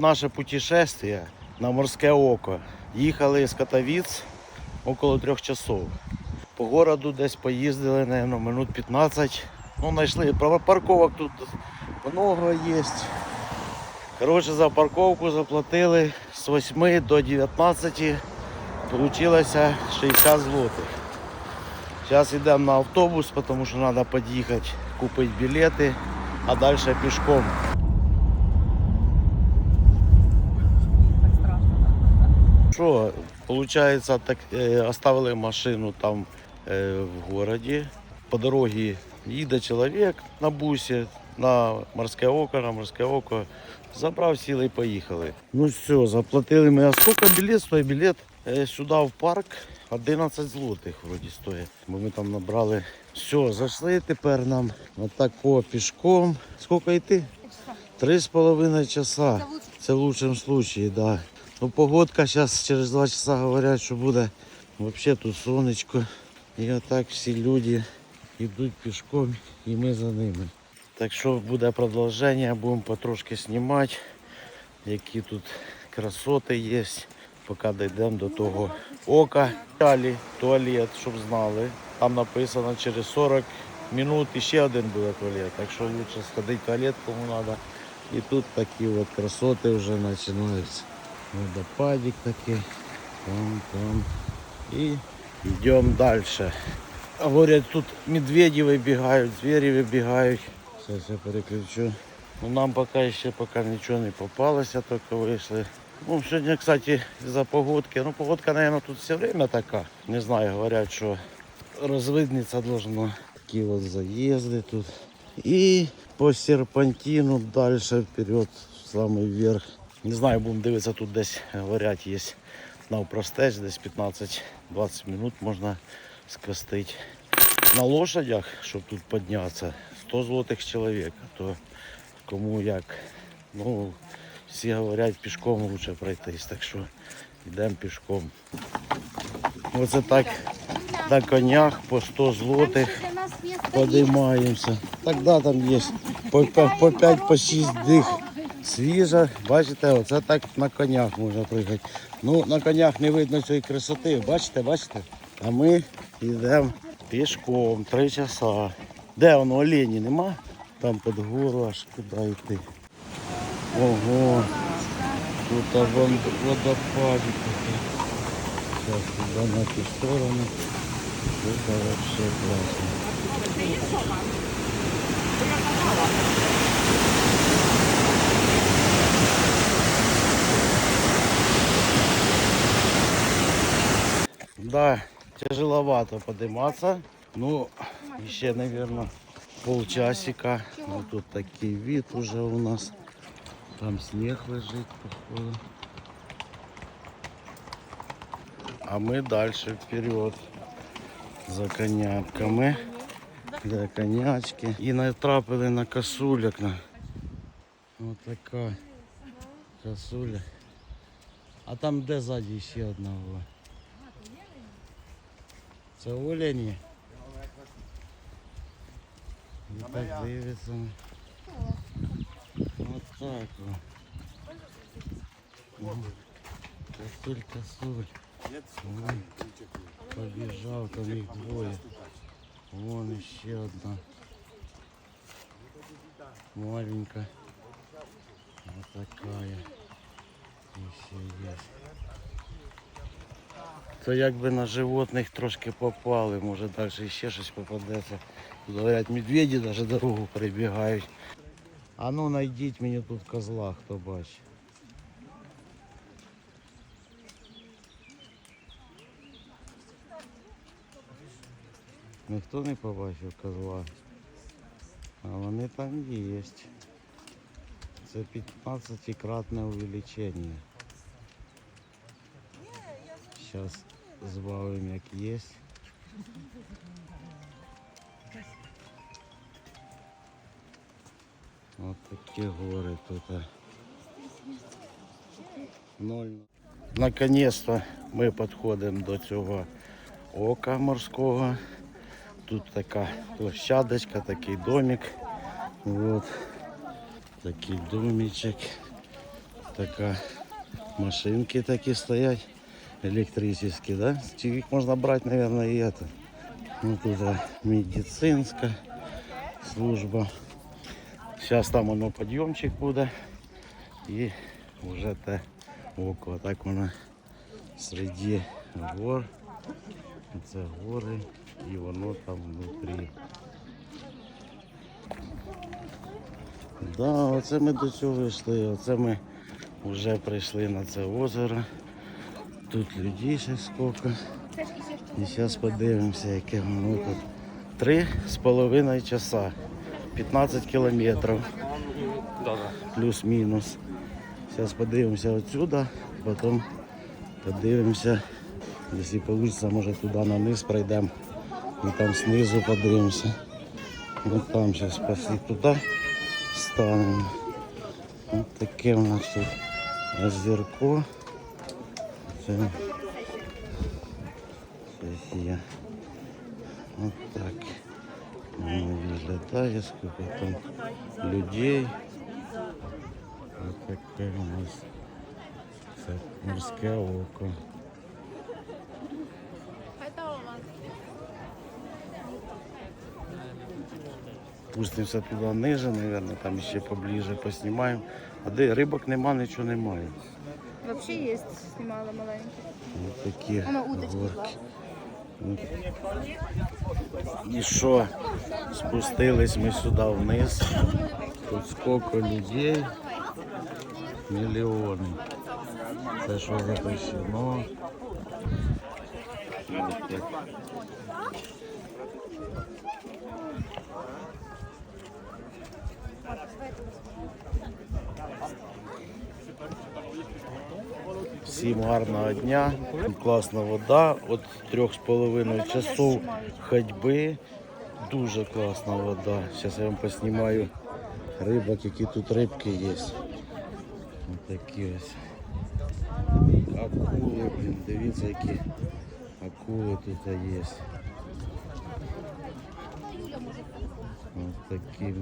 Наше путешествие на морське око. Їхали з Катовіц около трьох часов. По городу десь поїздили, наверное, минут 15. Ну, знайшли пар- парковок тут много є. Коротше, за парковку заплатили з 8 до 19. Получилося 60 злотих. Зараз йдемо на автобус, тому що треба під'їхати, купити білети, а далі пішком. Що, виходить, так е, оставили машину там е, в городі. По дорозі їде чоловік на бусі на морське око, на морське око. Забрав, сіли і поїхали. Ну все, заплатили ми. А скільки білет стоїть? Білет е, сюди в парк 11 злотих вроді стоїть. Бо ми там набрали. Все, зайшли тепер нам отако пішком. Скільки йти? Три з половиною часа. Це в лучшому випадку. Да. Ну, погодка зараз через два часа говорять, що буде взагалі тут сонечко. І отак всі люди йдуть пішком і ми за ними. Так що буде продовження, будемо потрошки знімати, які тут красоти є, поки дійдемо до того ока. Далі туалет, щоб знали. Там написано через 40 минут ще один буде туалет. Так що краще сходити в туалет, кому треба. І тут такі от красоти вже починаються. Водопадик такий. Там, там. І йдемо далі. Говорять, тут медведі вибігають, звірі вибігають. Зараз я переключу. Ну, нам поки ще поки нічого не попалося, тільки вийшли. Ну, сьогодні, кстати, за погодки. Ну, погодка, мабуть, тут все время така. Не знаю, говорять, що розвидниться должно. Такі от заїзди тут. І по серпантину далі вперед, в самий верх. Не знаю, будемо дивитися, тут десь говорять, є навпростеч, десь 15-20 минут можна скостити. На лошадях, щоб тут піднятися, 100 злотих чоловік. То кому як. Ну, всі говорять, пішком лучше пройтись, так що йдемо пішком. Оце так на конях по 100 злотих подимаємося. Так да, там є по, по, по 5 по 6 дих свіжа. Бачите, оце так на конях можна приїхати. Ну, на конях не видно цієї красоти. Бачите, бачите? А ми йдемо пішком 3 часа. Де воно олені нема? Там під гору аж куди йти. Ого. Тут вон водопадик такий. Зараз туди на ту сторону. Тут вообще класно. Да, тяжеловато подниматься. Ну, еще, наверное, полчасика. Вот тут такий вид уже у нас. Там снег лежит, походу. А мы дальше вперед за конятками. Для конячки. І натрапили на косуляк. На... Ось така косуля. А там де ззаді ще одна була? Це олені. І так дивиться. Ось так. о. О, Косуль, косуль. Ой, Побіжав, там їх двоє. Вон еще одна. Маленькая. Вот такая. Еще есть. То якби на животних трошки попали, може далі ще щось попадеться. Тут, Говорять, медведі навіть дорогу перебігають. А ну знайдіть мені тут козла, хто бачить. Ніхто не побачив козла. А вони там є. Це 15-кратне увеличення. Зараз збавимо як є. Ось такі гори тут. Ноль. Наконец-то ми підходимо до цього ока морського. Тут така площадочка, такий домик. Вот. Такий домичок. Така машинки такі стоять. Електричні, да? Чи їх можна брати, мабуть, і это. Ну, тут а, медицинська служба. Зараз там воно підйомчик буде. І вже те око. Так воно серед гор. Це гори і воно там внутрі. Да, оце ми до цього йшли. Оце ми вже прийшли на це озеро. Тут людей ще скільки. І зараз подивимося, яке воно тут. Три з половиною часа. 15 кілометрів. Плюс-мінус. Зараз подивимося отсюда, потім подивимося, якщо вийде, може туди на низ пройдемо. І там знизу подивимося. Ну там зараз пошли туди станемо. Ось таке у нас тут озерко. Це Зараз я Ось так воно виглядає, скільки там людей. Ось таке у нас це морське око. Пустимося туди ниже, мабуть, там ще поближе поснімаємо. А де рибок нема, нічого немає. Вообще есть, снимала маленький. Ось такі Воно удочки горки. І що? Спустились ми сюди вниз. Тут скільки людей. Мільйони. Це що запрещено. Ось так. Всім гарного дня, класна вода, от трьох з половиною часов ходьби. Дуже класна вода. Зараз я вам поснімаю рибок, які тут рибки є. Ось такі ось. Акули, блін, дивіться, які акули тут є. Ось такі.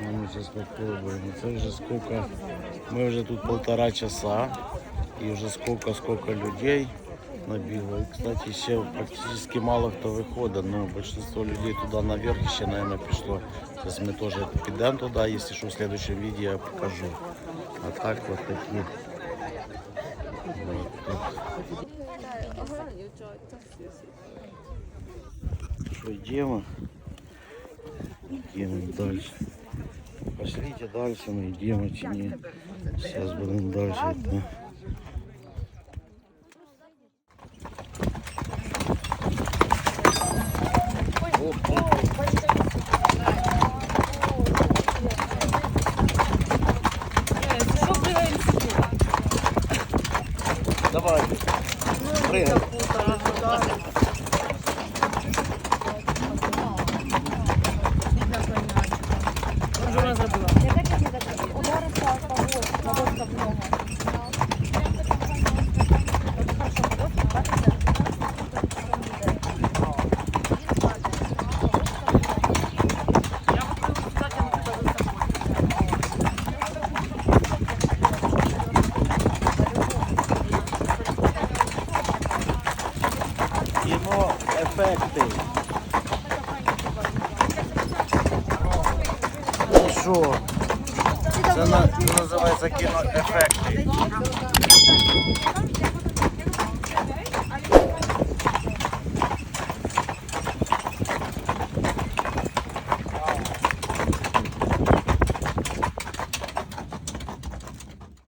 Ну, сейчас попробуем. Це вже сколько. Мы уже тут полтора часа. И уже сколько, сколько людей набило. И, кстати, еще практически мало кто выходит. Но большинство людей туда наверх еще, наверное, пришло. Сейчас мы тоже підемо туда. Если что, в следующем видео я покажу. А так вот такие. Вот тут. Что, идем? Идем дальше. Пошлите дальше, мы идем, чи ні. Сейчас будем дальше Називається кіноефекти.